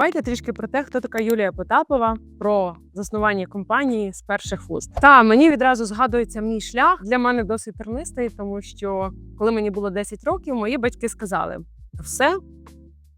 Давайте трішки про те, хто така Юлія Потапова, про заснування компанії з перших вуст. Та мені відразу згадується мій шлях для мене досить тернистий, тому що коли мені було 10 років, мої батьки сказали: все,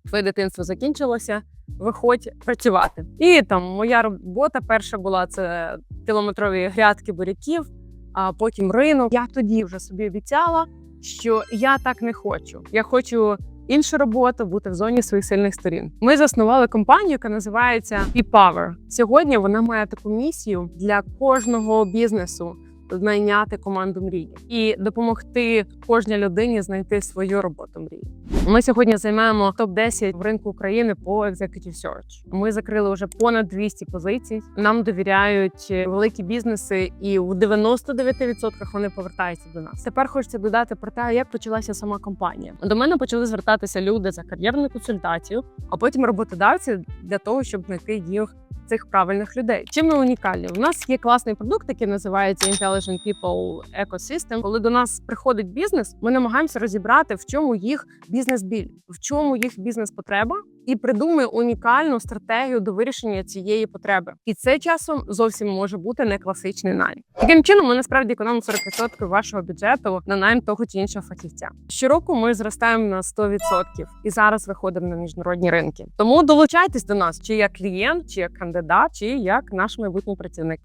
твоє дитинство закінчилося, виходь працювати. І там моя робота перша була це кілометрові грядки буряків, а потім ринок. Я тоді вже собі обіцяла, що я так не хочу. Я хочу іншу роботу, бути в зоні своїх сильних сторін. Ми заснували компанію, яка називається P-Power. Сьогодні вона має таку місію для кожного бізнесу. Знайняти команду мрії і допомогти кожній людині знайти свою роботу мрії. Ми сьогодні займаємо топ 10 в ринку України по Executive Search. Ми закрили вже понад 200 позицій. Нам довіряють великі бізнеси, і в 99% вони повертаються до нас. Тепер хочеться додати про те, як почалася сама компанія. До мене почали звертатися люди за кар'єрну консультацію, а потім роботодавці для того, щоб знайти їх цих правильних людей. Чим ми унікальні? У нас є класний продукт, який називається Intelligent People Ecosystem. Коли до нас приходить бізнес, ми намагаємося розібрати, в чому їх бізнес-біль, в чому їх бізнес-потреба, і придумує унікальну стратегію до вирішення цієї потреби. І це часом зовсім може бути не класичний найм. Таким чином, ми насправді економимо 40% вашого бюджету на найм того чи іншого фахівця. Щороку ми зростаємо на 100% і зараз виходимо на міжнародні ринки. Тому долучайтесь до нас, чи як клієнт, чи як кандидат, чи як наш майбутній працівник.